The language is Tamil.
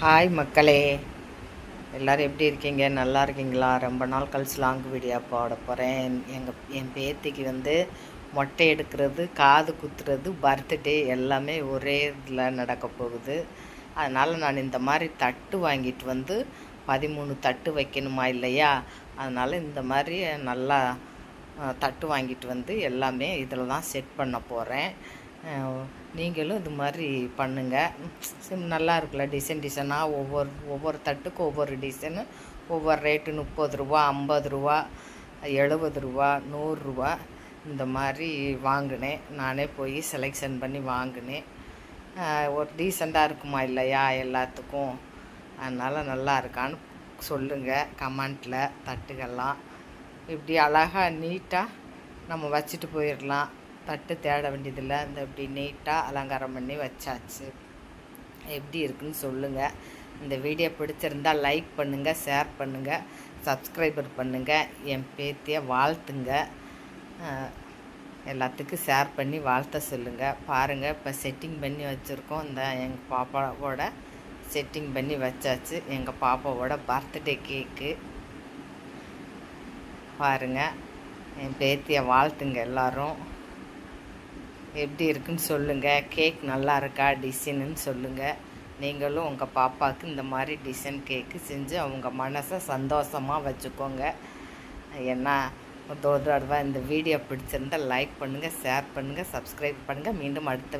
ஹாய் மக்களே. எல்லோரும் எப்படி இருக்கீங்க? நல்லா இருக்கீங்களா? ரொம்ப நாள் கழிச்சு லாங் வீடியோ போட போகிறேன் எங்கள் என் பேத்திக்கு வந்து மொட்டை எடுக்கிறது காது குத்துறது பர்த்டே எல்லாமே ஒரே இதில் நடக்க போகுது. அதனால் நான் இந்த மாதிரி தட்டு வாங்கிட்டு வந்து பதிமூணு தட்டு வைக்கணுமா இல்லையா? அதனால் இந்த மாதிரி நல்லா தட்டு வாங்கிட்டு வந்து எல்லாமே இதில் தான் செட் பண்ண போகிறேன் நீங்களும் இது மாதிரி பண்ணுங்கள் சிம் நல்லா இருக்குல்ல டிசைன் டிசைனாக ஒவ்வொரு ஒவ்வொரு தட்டுக்கும் ஒவ்வொரு டிசைனு ஒவ்வொரு ரேட்டு முப்பது ரூபா ஐம்பது ரூபா எழுபது ரூபா நூறுரூவா இந்த மாதிரி வாங்கினேன். நானே போய் செலெக்ஷன் பண்ணி வாங்கினேன். ஒரு டீசெண்டாக இருக்குமா இல்லையா எல்லாத்துக்கும். அதனால் நல்லா இருக்கான்னு சொல்லுங்கள் கமெண்ட்டில் தட்டுகள்லாம். இப்படி அழகாக நீட்டாக நம்ம வச்சுட்டு போயிடலாம். தட்டு தேட வேண்டியதில்லை. இந்த இப்படி நீட்டாக அலங்காரம் பண்ணி வச்சாச்சு. எப்படி இருக்குன்னு சொல்லுங்கள் இந்த வீடியோ பிடிச்சிருந்தா லைக் பண்ணுங்கள் ஷேர் பண்ணுங்கள் சப்ஸ்கிரைபர் பண்ணுங்கள் என் பேத்தியை வாழ்த்துங்க. எல்லாத்துக்கும் ஷேர் பண்ணி வாழ்த்த சொல்லுங்கள் பாருங்கள் இப்போ செட்டிங் பண்ணி வச்சுருக்கோம். இந்த எங்கள் பாப்பாவோட செட்டிங் பண்ணி வச்சாச்சு. எங்கள் பாப்பாவோட பர்த்டே கேக்கு பாருங்கள் என் பேத்தியை வாழ்த்துங்க எல்லோரும். எப்படி இருக்குன்னு சொல்லுங்கள் கேக் நல்லா இருக்கா? டிசைனுன்னு சொல்லுங்கள் நீங்களும் உங்கள் பாப்பாவுக்கு இந்த மாதிரி டிசைன் கேக்கு செஞ்சு அவங்க மனசை சந்தோஷமாக வச்சுக்கோங்க. ஏன்னா ஒரு தடவை இந்த வீடியோ பிடிச்சிருந்தா லைக் பண்ணுங்கள் ஷேர் பண்ணுங்கள் சப்ஸ்கிரைப் பண்ணுங்கள் மீண்டும் அடுத்த